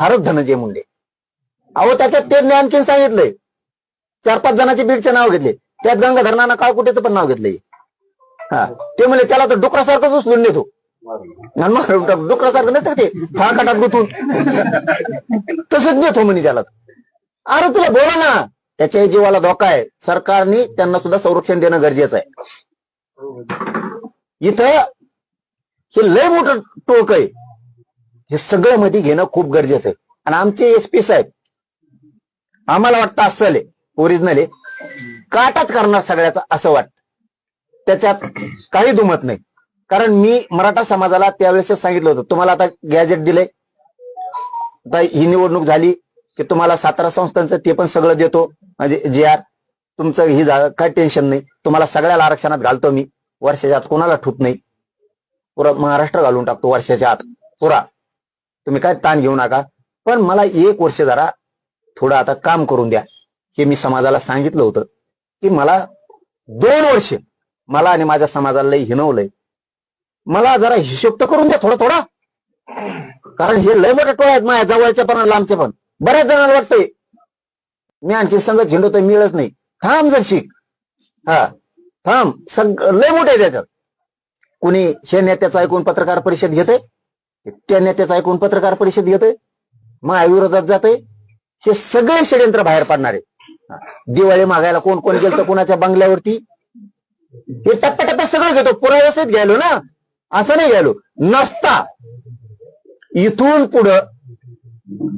फारच धनंजय मुंडे. अहो त्याच्यात त्यांनी आणखीन सांगितलंय चार पाच जणांचे बीडचे नाव घेतले. त्यात गंगाधर काळ कुठेच पण नाव घेतलंय. हा ते म्हणले त्याला तर डुकरासारखंच उचलून नेतो डुकरासारखं नसतं ते. फाळकाटात गुतून. तसंच नेतो म्हणे त्याला. अरे तुला बोला ना. त्याच्या जीवाला धोका आहे. सरकारने त्यांना सुद्धा संरक्षण देणं गरजेचं आहे. इथं हे लय मोठं टोक आहे. हे सगळं मध्ये घेणं खूप गरजेचं आहे. आणि आमचे एस पी साहेब आम्हाला वाटतं असं आहे ओरिजिनल आहे. काटाच करणार सगळ्याचा असं वाटतं. त्याच्यात काही दुमत नाही. कारण मी मराठा समाजाला त्यावेळेस सांगितलं होतं तुम्हाला आता गॅजेट दिलंय. आता ही निवडणूक झाली की तुम्हाला सातारा संस्थांचं ते पण सगळं देतो. म्हणजे जे आर तुमचं ही जा- काय टेन्शन नाही. तुम्हाला सगळ्याला आरक्षणात घालतो मी. वर्षाच्या आत कोणाला ठूत नाही. पुरा महाराष्ट्र घालून टाकतो वर्षाच्या आत. पुरा. तुम्ही काय ताण घेऊ नका. पण मला एक वर्ष जरा थोडं आता काम करून द्या. हे मी समाजाला सांगितलं होतं की मला दोन वर्ष मला आणि माझ्या समाजाला लई हिनवलंय मला जरा हिशोब तर करून द्या थोडा थोडा. कारण हे लय मोठे टोळ आहेत माझ्या जवळचे पण लांबचे पण. बऱ्याच जणांना वाटतंय मी आणखी संगत झेंडवतोय मिळत नाही. थांब जर शिक हा थांब. सग लय मोठे आहे त्याच्यात कुणी हे नेत्याचं ऐकून पत्रकार परिषद घेते त्या नेत्याचं ऐकून पत्रकार परिषद घेतोय महाविरोधात जाते हे सगळे षडयंत्र बाहेर पडणारे दिवाळी मागायला कोण कोण गेलं तर कोणाच्या बंगल्यावरती? हे टप्प्या सगळं घेतो. पुराव्यासहित घ्यायलो ना? असं नाही घ्यायलो. नसता. इथून पुढं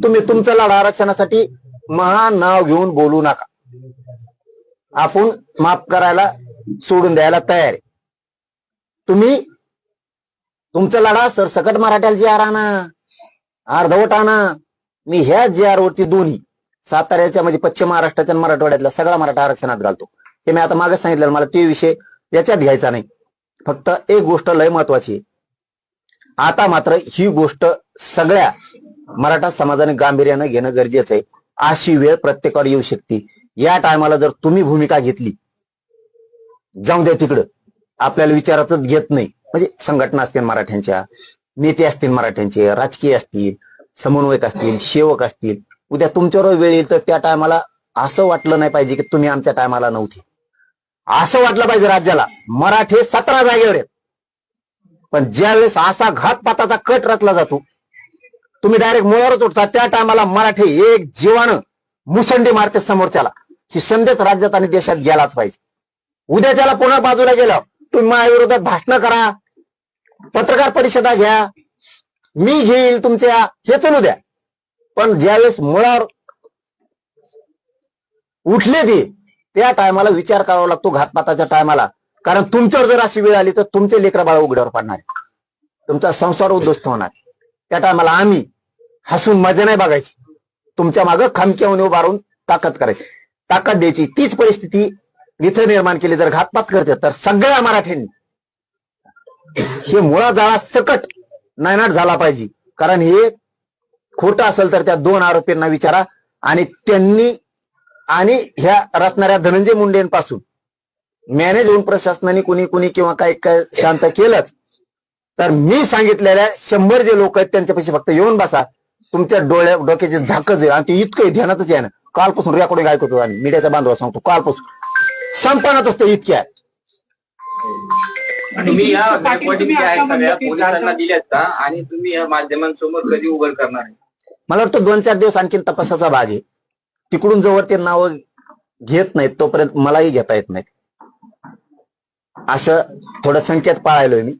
तुम्ही तुमचं लढा आरक्षणासाठी महान नाव घेऊन बोलू नका. आपण माफ करायला सोडून द्यायला तयार आहे. तुम्ही तुमचा लढा सरसकट मराठ्याला जी आर आणा अर्धवट आणा. मी ह्या जी आर वरती दोन्ही साताऱ्याच्या म्हणजे पश्चिम महाराष्ट्राच्या आणि मराठवाड्यातल्या सगळा मराठा आरक्षणात घालतो. हे मी आता मागच सांगितलं मला ते विषय याच्यात घ्यायचा नाही. फक्त एक गोष्ट लय महत्वाची आहे. आता मात्र ही गोष्ट सगळ्या मराठा समाजाने गांभीर्यानं घेणं गरजेचं आहे. अशी वेळ प्रत्येकावर येऊ शकते. या टायमाला जर तुम्ही भूमिका घेतली जाऊन द्या तिकडं. आपल्याला विचारातच घेत नाही. म्हणजे संघटना असतील मराठ्यांच्या नेते असतील मराठ्यांचे राजकीय असतील समन्वयक असतील सेवक असतील. उद्या तुमच्यावर वेळ येईल तर त्या टायमाला असं वाटलं नाही पाहिजे की तुम्ही आमच्या टायमाला नव्हते. असं वाटलं पाहिजे राज्याला. मराठे सतरा जागेवर आहेत. पण ज्यावेळेस असा घातपाताचा कट रचला जातो तुम्ही डायरेक्ट मुळावरच उठता त्या टायमाला मराठे एक जीवानं मुसंडी मारते समोरच्याला. ही संदेश राज्यात आणि देशात गेलाच पाहिजे. उद्या त्याला पुन्हा बाजूला गेलं तुम्ही माझ्याविरोधात भाषण करा. पत्रकार परिषदा घ्या. मी घेईल तुमच्या. हे चालू द्या. पण ज्यावेळेस मुळावर उठले ते त्या टायमाला विचार करावा लागतो घातपाताच्या टायमाला. कारण तुमच्यावर जर अशी वेळ आली तर तुमचे लेकर बाळ उघड्यावर पडणार तुमचा संसार उद्ध्वस्त होणार त्या टायमाला आम्ही हसून मजा नाही बघायची. तुमच्या मागं खमक्याहून उभारून ताकद करायची. ताकद द्यायची. तीच परिस्थिती इथं निर्माण केली जर घातपात करते तर सगळ्या मराठ्यांनी. हे मुळा जाळा सकट नायनाट झाला पाहिजे. कारण हे खोटं असेल तर त्या दोन आरोपींना विचारा आणि त्यांनी आणि ह्या रचणाऱ्या धनंजय मुंडेंपासून मॅनेज होऊन प्रशासनाने कुणी कुणी किंवा काय काय शांत केलंच. तर मी सांगितलेल्या शंभर जे लोक आहेत त्यांच्यापाशी फक्त येऊन बसा. तुमच्या डोळ्या डोक्याचे झाकच येईल आणि ते इतकं ध्यानातच आहे ना. कालपासून रेकॉर्डिंग ऐकतो आणि मीडियाचा बांधवा सांगतो कालपासून. संपणातच असतं इतक्या तुम्ही या रेकॉर्डिंग ज्या आहेत सगळ्या पोलिसांना दिल्यात का आणि तुम्ही या माध्यमांसमोर कधी उघड करणार आहे? मला वाटतं दोन चार दिवस आणखीन तपासाचा भाग आहे. तिकडून जोवर ते नाव घेत नाहीत तोपर्यंत मलाही घेता येत नाहीत असं थोडं संकेत पाळायलोय मी.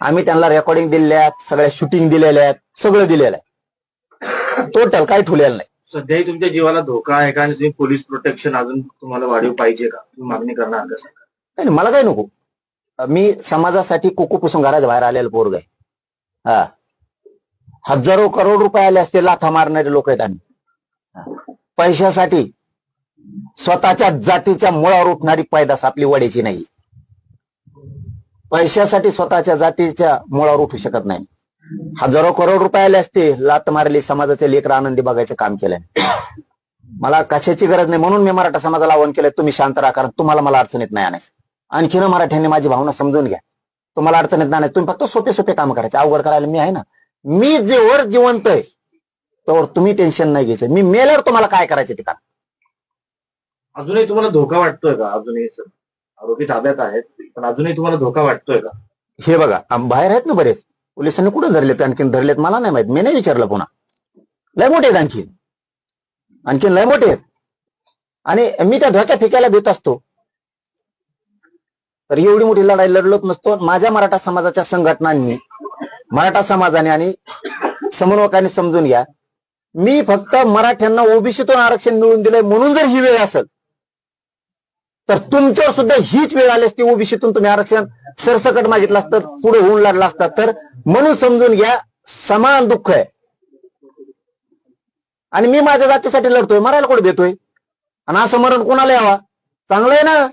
आम्ही त्यांना रेकॉर्डिंग दिलेल्या आहेत सगळ्या शूटिंग दिलेल्या आहेत सगळं दिलेलं आहे. टोटल काही ठुलेलं नाही. सध्याही तुमच्या जीवाला धोका आहे का? आणि तुम्ही पोलीस प्रोटेक्शन अजून तुम्हाला वाढीव पाहिजे का? तुम्ही मागणी करणार का नाही नाही, मला काही नको. मी समाजासाठी कुकू पुसून घराच्या बाहेर आलेलं पोरग आहे. हा. हजारो करोड रुपये आले असते लाथा मारणारे लोक आहेत आम्ही. हा. पैशासाठी स्वतःच्या जातीच्या मुळावर उठणारी पैदास आपली वड्याची नाही. पैशासाठी स्वतःच्या जातीच्या मुळावर उठू शकत नाही. हजारो करोड रुपये आले असते लात मारली समाजाचे लेकर आनंदी बघायचं काम केलंय. मला कशाची गरज नाही म्हणून मी मराठा समाजाला आवाहन केलंय तुम्ही शांत राहा कारण तुम्हाला मला अडचणीत नाही आणायचं. आणखीन मराठ्यांनी माझी भावना समजून घ्या. तुम्हाला अडचणीत नाही तुम्ही फक्त सोपे सोपे काम करायचे. अवघड करायला मी आहे ना. मी जेवर जिवंत आहे तर तुम्ही टेन्शन नाही घ्यायचं. मी मेल्यावर तुम्हाला काय करायचं ते का अजूनही तुम्हाला धोका वाटतोय का? अजूनही सर आरोपी ताब्यात आहेत पण अजूनही तुम्हाला धोका वाटतोय का? हे बघा आम- बाहेर आहेत ना बरेच. पोलिसांनी कुठं धरलेत? आणखीन धरलेत मला नाही माहीत. मी नाही विचारलं पुन्हा. लय मोठे आहेत आणखीन. आणखीन लय मोठे आहेत. आणि मी त्या धोक्या फेकायला देत असतो. तर एवढी मोठी लढाई लढलोच नसतो. माझ्या मराठा समाजाच्या संघटनांनी मराठा समाजाने आणि समन्वयकाने समजून घ्या. मी फक्त मराठ्यांना ओबीसीतून आरक्षण मिळवून दिलंय म्हणून जर ही वेळ असेल तर तुमच्यावर सुद्धा हीच वेळ आली असती ओबीसीतून तुम्ही आरक्षण सरसकट मागितलं असतं पुढे होऊन लागलं असतं. तर म्हणून समजून घ्या समान दुःख आहे. आणि मी माझ्या जातीसाठी लढतोय मरायला कुठे देतोय? आणि असं मरण कोणाला यावा? चांगलं आहे ना?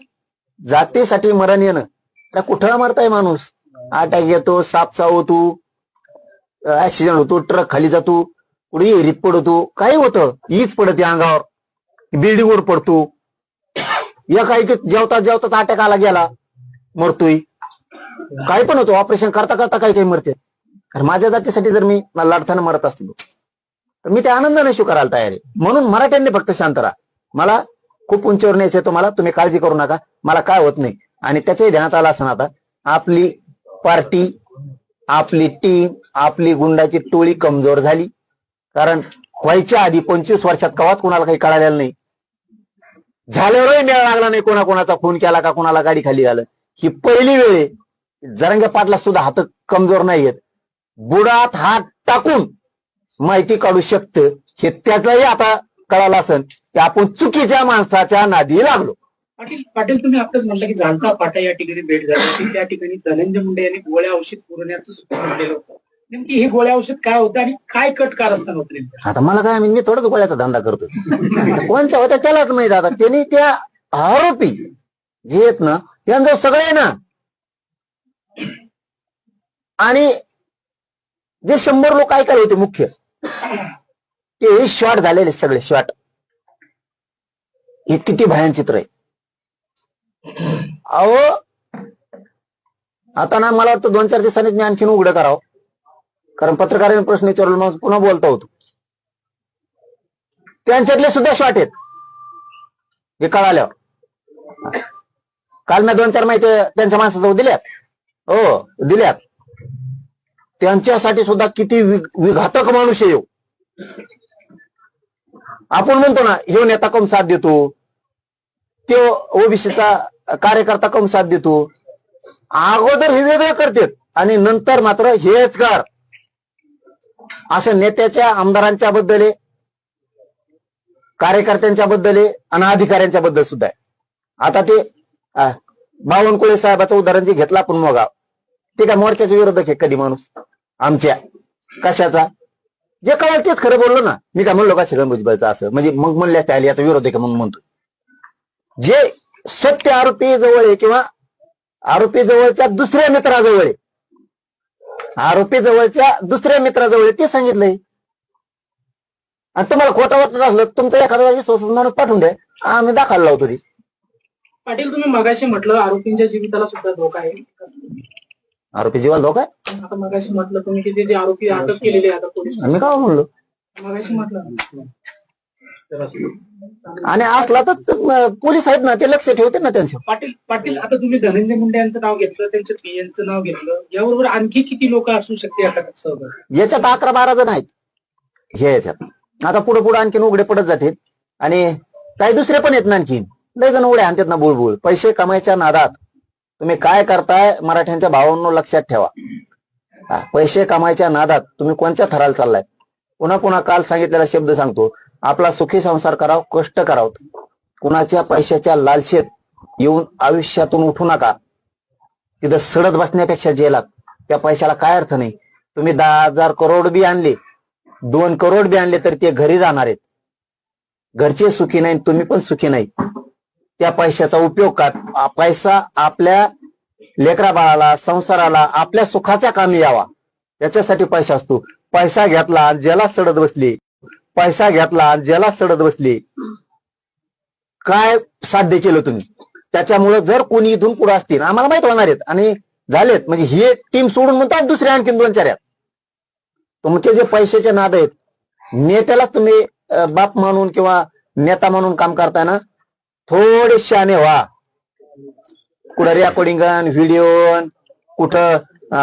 जातीसाठी मरण येणं. त्या कुठं मरताय माणूस? अटॅक येतो साप चावतो ऍक्सिडेंट होतो ट्रक खाली जातो कुठे एरीत पडतो काही होतं हीच पडते अंगावर. बिल्डिंगवर पडतो. एका ऐकत जेवता जेवता अटॅक आला गेला. मरतोय. काही पण होतो. ऑपरेशन करता करता काही काही मरते. माझ्या जातीसाठी जर मी मला लढताना मरत असतो तर मी ते आनंदाने स्वीकारायला तयार आहे. म्हणून मराठ्यांनी फक्त शांत राहा. मला खूप उंचीवर न्यायचं तुम्हाला तुम्ही काळजी करू नका. मला काय होत नाही. आणि त्याच्याही ध्यानात आलं असं आता. आपली पार्टी आपली टीम आपली गुंडाची टोळी कमजोर झाली. कारण व्हायच्या आधी पंचवीस वर्षात कवात कुणाला काही कळालेलं नाही. झाल्यावरही मेळ लागला नाही कोणाकोणाचा फोन केला का कोणाला गाडी खाली झालं ही पहिली वेळ आहे. जरंग्या पाटला सुद्धा हात कमजोर नाहीयेत बुडात हात टाकून माहिती काढू शकतं. हे त्यातलाही आता कळालं असेल की आपण चुकीच्या माणसाच्या नादी लागलो. पाटील पाटील तुम्ही आताच म्हणलं की जाणता पाटा या ठिकाणी भेट झाली त्या ठिकाणी धनंजय मुंडे यांनी गोळ्या औषध पुरवण्याचं सुद्धा म्हटलेलं होतं. नेमकी हे गोळ्या औषध काय होतं आणि काय कट कारस्थान होतं नेमकं? आता मला काय मी थोडंच गोळ्याचा धंदा करतोय कोणच्या होत्या त्यालाच माहीत आता. त्यांनी त्या आरोपी जे आहेत ना यांचं सगळे आहे ना आणि जे शंभर लोक ऐकायला होते मुख्य ते शॉट झालेले सगळे शॉट हे किती भयान चित्र आहे. अहो आता ना मला वाटतं दोन चार दिवसांनीच मी आणखीन उघडं करावं. कारण पत्रकारांनी प्रश्न विचारला मग पुन्हा बोलता होतो. त्यांच्यातले सुद्धा शॉर्ट आहेत. हे कळाल्यावर. काल मी दोन चार माहिती त्यांच्या माणसाजवळ दिल्यात. हो दिल्यात. त्यांच्यासाठी सुद्धा किती विघातक माणूस येऊ आपण म्हणतो ना ह्यो नेता कम साथ देतो. तो ओबीसीचा कार्यकर्ता कम साथ देतो. अगोदर हे वेगळं करतात. आणि नंतर मात्र हेच कर असं नेत्याच्या आमदारांच्या बद्दल आहे कार्यकर्त्यांच्या बद्दल आहे आणि अधिकाऱ्यांच्या बद्दल सुद्धा आहे. आता ते बावनकुळे साहेबाचं उदाहरण जे घेतलं आपण मग ते काय मोर्चाच्या विरोधक आहे कधी माणूस? आमच्या. कशाचा? जे कळलं तेच खरं बोललो ना. मी काय म्हणलो का छगन भुजबळचं असं? म्हणजे मग म्हणले असते आली याचा विरोध आहे का म्हणून म्हणतो जे सत्य आरोपी जवळ आहे किंवा आरोपी जवळच्या दुसऱ्या मित्राजवळ आहे आरोपी जवळच्या दुसऱ्या मित्राजवळ ते सांगितलंय. आणि तुम्हाला खोटं वाटत असलं तुमचा एखादा विश्वास माणूस पाठवून द्या. आम्ही दाखल लावतो ती. पाटील तुम्ही मगाशी म्हटलं आरोपींच्या जीविताला सुद्धा धोका आहे. आरोपी जीवाला धोका आहे? आता मगाशी म्हटलं तुम्ही की ते जे आरोपी अटक केलेले आहे आता पोलीस आम्ही काय म्हणलो? मगाशी म्हटलं. आणि असला तर पोलीस आहेत ना ते लक्ष ठेवते ना त्यांचं. पाटील पाटील आता तुम्ही धनंजय मुंडे यांचं नाव घेतलं त्यांचं पीएनचं नाव घेतलं याबरोबर आणखी किती लोक असू शकते या अटक सहभागी? याच्यात अकरा बारा जण आहेत. हे याच्यात. आता पुढे पुढे आणखीन उघडे पडत जातील. आणि काही दुसरे पण आहेत ना आणखीन. लय जण उड्या आणतात ना बुळबुळ. पैसे कमायच्या नादात. तुम्ही काय करताय मराठ्यांच्या भावांनो लक्षात ठेवा. हा, पैसे कमायच्या नादात. तुम्ही कोणत्या थराला चाललाय? पुन्हा पुन्हा काल सांगितलेला शब्द सांगतो. आपला सुखी संसार कराव कष्ट करावं. कुणाच्या पैशाच्या लालशेत येऊन आयुष्यातून उठू नका. तिथं सडत बसण्यापेक्षा जेलात. त्या पैशाला काय अर्थ नाही. तुम्ही दहा हजार करोड बी आणले. दोन करोड बी आणले तर ते घरी राहणार आहेत. घरचे सुखी नाही तुम्ही पण सुखी नाही त्या पैशाचा उपयोग का? पैसा आपल्या लेकरा बाळाला संसाराला आपल्या सुखाच्या कामी यावा. याच्यासाठी पैसा असतो. पैसा घेतला ज्याला सडत बसली. पैसा घेतला आणि ज्याला सडत बसली. काय साध्य केलं तुम्ही? त्याच्यामुळं जर कोणी इथून पुढे असतील आम्हाला माहीत होणार आहेत. आणि झालेत. म्हणजे ही टीम सोडून म्हणतात दुसरे आणखीन दोन चार तुमचे जे पैशाचे नाद आहेत नेत्यालाच तुम्ही बाप म्हणून किंवा नेता म्हणून काम करताना थोडे शाने व्हा. कुठं रेकॉर्डिंगन व्हिडिओ कुठं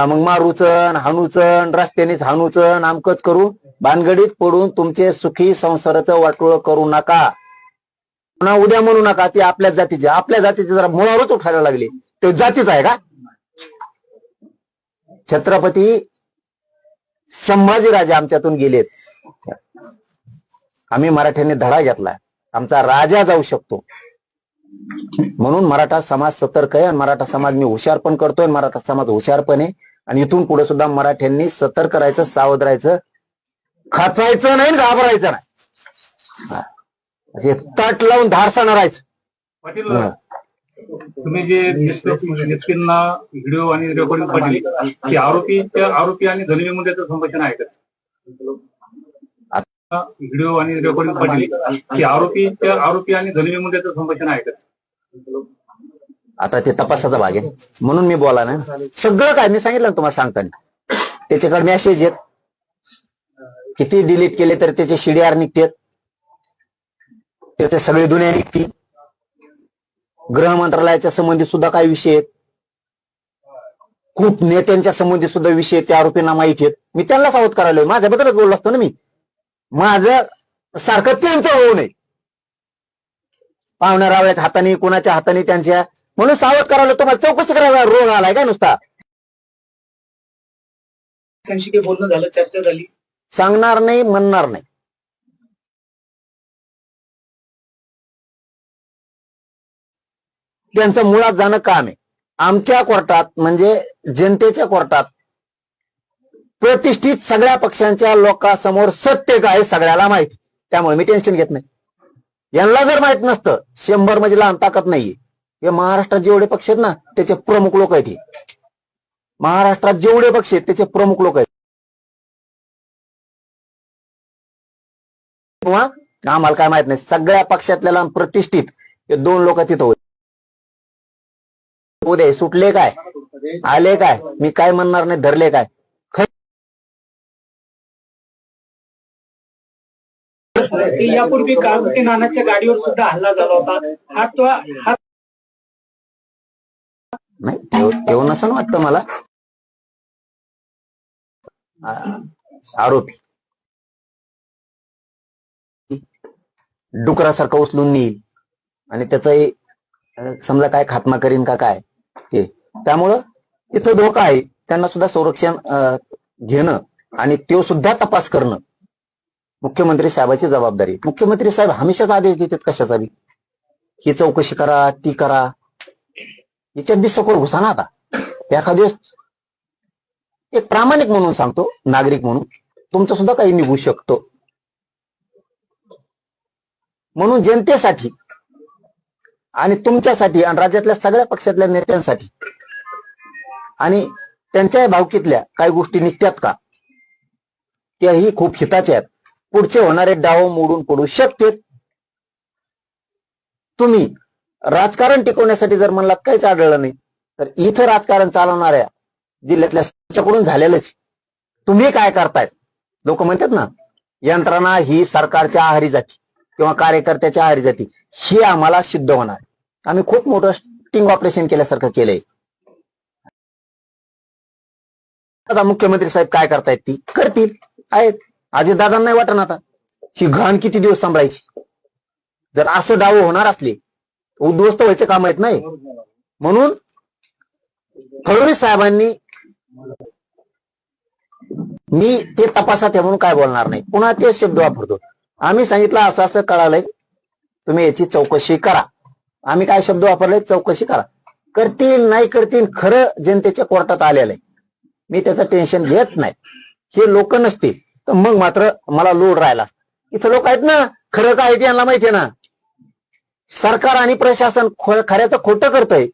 मग मारूचन हाणूचन रस्त्यानेच हाणूचन आमकच करू. भानगडीत पडून तुमचे सुखी संसाराचं वाटोळ करू नका. पुन्हा उद्या म्हणू नका ती आपल्याच जातीचे. आपल्या जातीचे जरा मुळावरच उठायला लागली. तो जातीच आहे का? छत्रपती संभाजीराजे आमच्यातून गेलेत. आम्ही मराठ्यांनी धडा घेतला. आमचा राजा जाऊ शकतो. म्हणून मराठा समाज सतर्क आहे आणि मराठा समाज मी हुशार पण करतोय मराठा समाज हुशार पण आहे. आणि इथून पुढे सुद्धा मराठ्यांनी सतर्क राहायचं सावध राहायचं. खाचायचं नाही घाबरायचं नाही. हा. ताट लावून धारसानं राहायचं पाटील. तुम्ही जे व्यक्तींना व्हिडिओ आणि रेकॉर्डिंग पाठवली की आरोपी आरोपी आणि धनवी मुद्द्याचं संभाषण आहे का? व्हिडिओ आणि रेकॉर्डिंग पाठवली की आरोपी आरोपी आणि धनवी मुद्द्याचं संभाषण आहे का? आता ते तपासाचा भाग आहे. म्हणून मी बोला ना सगळं काय मी सांगितलं ना तुम्हाला सांगताना. त्याच्याकडे मेसेज येत किती डिलीट केले तर त्याचे शिडीआर निघतात. त्याचे सगळे दुनिया निघतील गृह मंत्रालयाच्या संबंधित सुद्धा काही विषय आहेत. खूप नेत्यांच्या संबंधित सुद्धा विषय त्या आरोपींना माहिती आहेत. मी त्यांना सावध करायला माझ्याबद्दलच बोललो असतो ना मी. माझं सारखं त्यांचं होऊ नये. पाहुण्या रावळ्याच्या हाताने कोणाच्या हाताने त्यांच्या म्हणून सावध करायला तुम्हाला चौकशी करायला रोग आलाय का नुसता? त्यांची काही बोलणं झालं चर्चा झाली. सांगणार नाही म्हणणार नाही. त्यांचं मुळात जाणं काम आहे. आमच्या कोर्टात म्हणजे जनतेच्या कोर्टात प्रतिष्ठित सगळ्या पक्षांच्या लोकांसमोर सत्य काय सगळ्याला माहिती त्यामुळे मी टेन्शन घेत नाही. यांना जर माहीत नसतं शंभर म्हणजे लहान ताकद नाहीये. हे महाराष्ट्रात जेवढे पक्ष आहेत ना त्याचे प्रमुख लोक आहेत हे. महाराष्ट्रात जेवढे पक्ष आहेत त्याचे प्रमुख लोक आहेत. किंवा आम्हाला काय माहीत नाही सगळ्या पक्षातल्या प्रतिष्ठित हे दोन लोक तिथं होते. उद्या सुटले काय? आले काय? मी काय म्हणणार नाही धरले काय? यापूर्वी काळुके नानाच्या गाडीवर सुद्धा हल्ला झाला होता. हा तो हा नाही तेव- तेवढं नसेल वाटतं मला. आरोपी. डुकरासारखं उचलून नेईल. आणि त्याचाही समजा काय खात्मा करीन का काय ते. त्यामुळं तिथं धोका आहे. त्यांना सुद्धा संरक्षण घेणं आणि तो सुद्धा तपास करणं मुख्यमंत्री साहेबाची जबाबदारी मुख्यमंत्री साहेब हमेशाच आदेश देतात कशाचा बी? ही चौकशी करा ती करा. याच्यात बी सखोल घुसा ना आता. एखाद्या दिवस एक प्रामाणिक म्हणून सांगतो नागरिक म्हणून. तुमचं सुद्धा काही निघू शकतो. म्हणून जनतेसाठी आणि तुमच्यासाठी आणि राज्यातल्या सगळ्या पक्षातल्या नेत्यांसाठी आणि त्यांच्या भावकीतल्या काही गोष्टी निघतात का? त्याही खूप हिताच्या आहेत. पुढचे होणारे डाव मोडून पडू शकते. तुम्ही राजकारण टिकवण्यासाठी जर म्हणलात काहीच आढळलं नाही तर इथं राजकारण चालवणाऱ्या जिल्ह्यातल्या झालेलंच. तुम्ही काय करतायत लोक म्हणतात ना यंत्रणा ही सरकारच्या आहारी जाती. किंवा कार्यकर्त्याच्या आहारी जाती हे आम्हाला सिद्ध होणार. आम्ही खूप मोठं स्टिंग ऑपरेशन केल्यासारखं केलंय. आता मुख्यमंत्री साहेब काय करतायत? ती करतील. आहेत. अजितदादांना नाही वाटत आता. ही घाण किती दिवस सांभाळायची? जर असं डाव होणार असले उद्ध्वस्त व्हायचं काम येत नाही. म्हणून फडणवीस साहेबांनी मी ते तपासात म्हणून काय बोलणार नाही. पुन्हा ते शब्द वापरतो. आम्ही सांगितलं असं असं कळालंय. तुम्ही याची चौकशी करा. आम्ही काय शब्द वापरले? चौकशी करा. करतील नाही करतील खरं जनतेच्या कोर्टात आलेलं आहे मी त्याचं टेन्शन घेत नाही. हे लोक नसतील तर मग मात्र मला लोड राहिला असता. इथं लोक आहेत ना खरं काय ते यांना माहितीये ना. सरकार आणि प्रशासन खो- खऱ्याचं खोटं करतंय.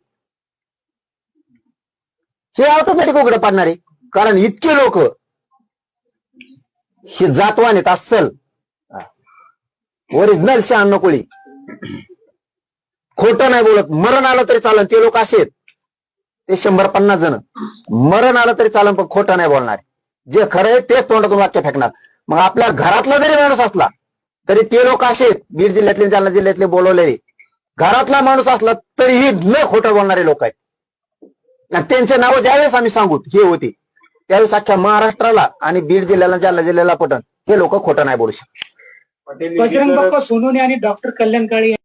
हे ऑटोमॅटिक उघडं पाडणार. आहे कारण इतके लोक हे जातवान आहेत अस्सल ओरिजिनल शहाण्णव कोळी खोटं नाही बोलत. मरण आलं तरी चालन. ते लोक असे आहेत. ते शंभर पन्नास जण. मरण आलं तरी चालन पण खोटं नाही बोलणार जे खरं आहे तेच तोंडातून वाक्य फेकणार. मग आपल्या घरातला जरी माणूस असला तरी ते लोक असे आहेत, बीड जिल्ह्यातले जालना जिल्ह्यातले बोलवलेले. घरातला माणूस असला तरीही न खोटं बोलणारे लोक आहेत. त्यांचे नावं ज्यावेळेस आम्ही सांगू हे होते. त्यावेळेस अख्ख्या महाराष्ट्राला आणि बीड जिल्ह्याला जालना जिल्ह्याला पटन हे लोक खोटं नाही बोलू शकत. बजरंग बाप्पा सोनवणे आणि डॉक्टर कल्याण काळे यांनी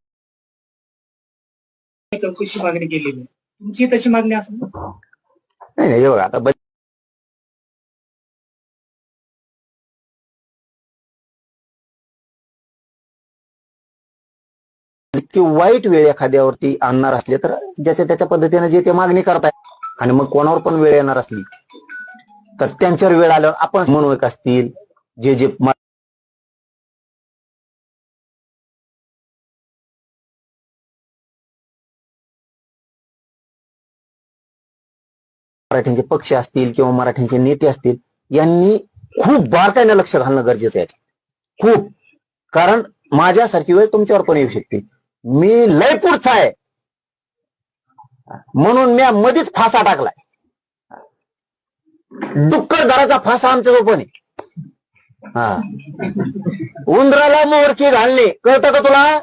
चौकशी मागणी केलेली आहे. तुमची तशी मागणी असेल? नाही नाही हे बघा आता इतकी वाईट वेळ एखाद्यावरती आणणार असले तर ज्याच्या त्याच्या पद्धतीने जे ते मागणी करताय आणि मग कोणावर पण वेळ येणार असली तर त्यांच्यावर वेळ आल्यावर आपण मनोयक असतील जे जे मराठ्यांचे पक्ष असतील किंवा मराठ्यांचे नेते असतील यांनी खूप बारकाईनं लक्ष घालणं गरजेचं आहे. खूप. कारण माझ्यासारखी वेळ तुमच्यावर पण येऊ शकते. मी लय पुढचा आहे. म्हणून मी मध्येच फासा टाकलाय. डुक्कर दराचा फासा आमच्या पण आहे. हा. उंदराला मोरकी घालणे. कळतं का तुला?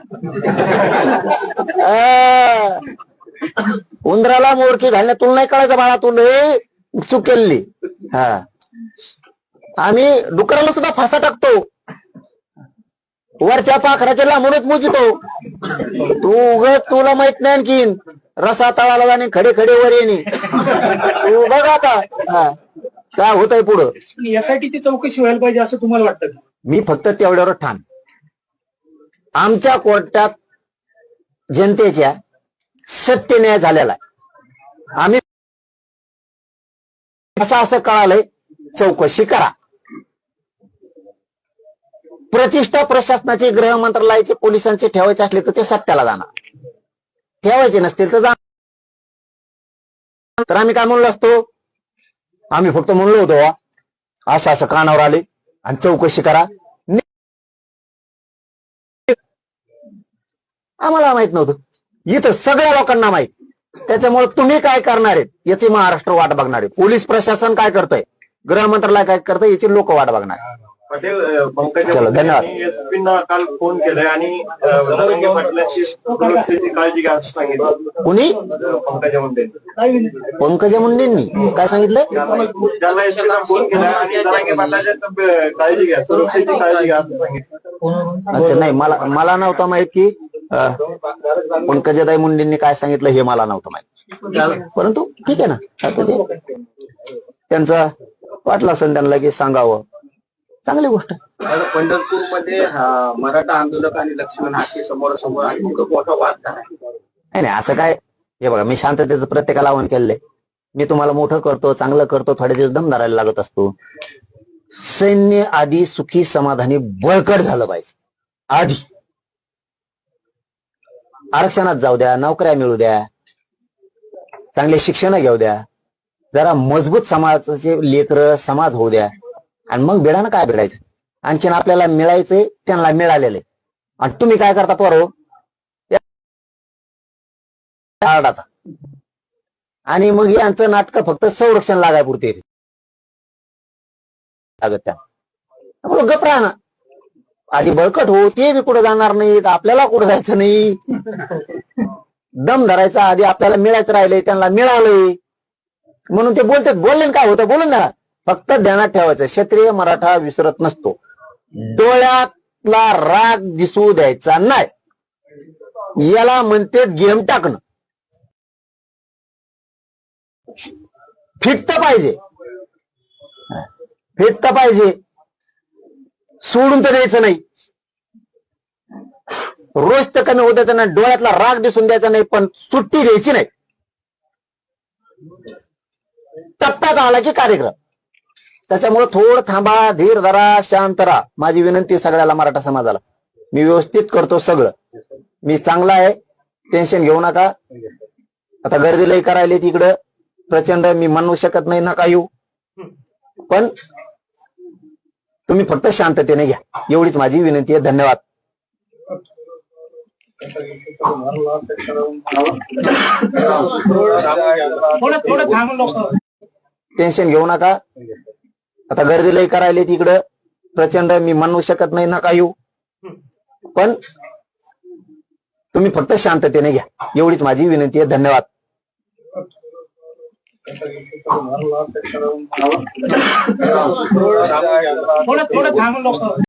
उंदराला मोरकी घालणे तुला नाही कळायचं बाळा तू लय चूक केली हा. आम्ही डुकराला सुद्धा फासा टाकतो. वरच्या पाखराच्या लांबूनच मुजितो. तू उग तुला माहीत नाही आणखीन. रसा तळाला जाणे खडे खडे वर येणे. तू बघ आता. हा. काय होत आहे पुढं? पण यासाठीची चौकशी व्हायला पाहिजे असं तुम्हाला वाटतं मी फक्त तेवढ्यावर ठाण आमच्या कोर्टात जनतेच्या सत्य न्याय झालेला आहे. आम्ही असं असं कळालंय चौकशी करा. प्रतिष्ठा प्रशासनाचे गृह मंत्रालयाचे पोलिसांचे ठेवायचे असले तर ते सत्याला जाणार. ठेवायचे नसतील तर जा तर आम्ही काय म्हणलो असतो? आम्ही फक्त म्हणलो होतो असं असं कानावर आले आणि चौकशी करा. आम्हाला माहीत नव्हतं. इथं सगळ्या लोकांना माहीत. त्याच्यामुळे तुम्ही काय करणार आहेत याची महाराष्ट्र वाट बघणार आहे पोलीस प्रशासन काय करतंय? गृह मंत्रालय काय करतंय याची लोक वाट बघणार. पटेल चलो, धन्यवाद. एसपींना काल फोन केलाय आणि काळजी घ्या सांगितलं. कुणी? पंकजा मुंडे? पंकजा मुंडेंनी. काय सांगितलं त्यांना एसपींना फोन केला आणि काळजी घ्या सुरक्षेची काळजी घ्या असं सांगितलं. अच्छा नाही मला मला नव्हतं माहीत की पंकजाताई मुंडेंनी काय सांगितलं हे मला नव्हतं माहीत. परंतु ठीक आहे ना. आता ते त्यांचा वाटलं असेल त्यांना की सांगावं. चांगली गोष्ट. पंढरपूरमध्ये मराठा आंदोलक आणि लक्ष्मण हाके समोरासमोर आणि खूप मोठा वाद नाही नाही असं काय हे बघा मी शांततेचं प्रत्येकाला आव्हान केलंय. मी तुम्हाला मोठं करतो चांगलं करतो थोडे दिवस दम धरायला लागत असतो. सैन्य आधी सुखी समाधानी बळकट झालं पाहिजे. आधी. आरक्षणात जाऊ द्या नोकऱ्या मिळू द्या चांगले शिक्षण घेऊ द्या जरा मजबूत समाजाचे लेकर समाज होऊ द्या. आणि मग बेडानं काय बेडायचं? आणखीन आपल्याला मिळायचंय त्यांना मिळालेलं आहे. आणि तुम्ही काय करता पोरो? आता. आणि मग यांचं नाटक फक्त संरक्षण लागायपुरते. लागत त्या. गप राहणार आधी बळकट हो ते बी कुठं जाणार नाहीत आपल्याला कुठं जायचं नाही. दम धरायचा आधी आपल्याला मिळायचं राहिलंय त्यांना मिळालंय. म्हणून ते बोलतात बोलले काय होतं बोलून ना फक्त ध्यानात ठेवायचं क्षत्रिय मराठा विसरत नसतो. डोळ्यातला राग दिसू द्यायचा नाही. याला म्हणते गेम टाकणं. फिटत पाहिजे. फिटत पाहिजे. सोडून तर द्यायचं नाही. रोज तर कमी होत नाही डोळ्यातला राग दिसून द्यायचा नाही पण सुट्टी द्यायची नाही. टप्प्यात आला की कार्यक्रम. त्याच्यामुळे थोडं थांबा धीर धरा शांत राहा. माझी विनंती सगळ्याला मराठा समाजाला. मी व्यवस्थित करतो सगळं. मी चांगला आहे. टेन्शन घेऊ नका. आता गर्दी लई करायला तिकडं प्रचंड मी म्हणू शकत नाही नका येऊ. पण तुम्ही फक्त शांततेने घ्या. एवढीच माझी विनंती आहे. धन्यवाद. टेन्शन घेऊ नका. आता गर्दी लई करायला तिकडं प्रचंड मी म्हणू शकत नाही नका येऊ. पण तुम्ही फक्त शांततेने घ्या. एवढीच माझी विनंती आहे. धन्यवाद. थोडं थोडं थांबून लोक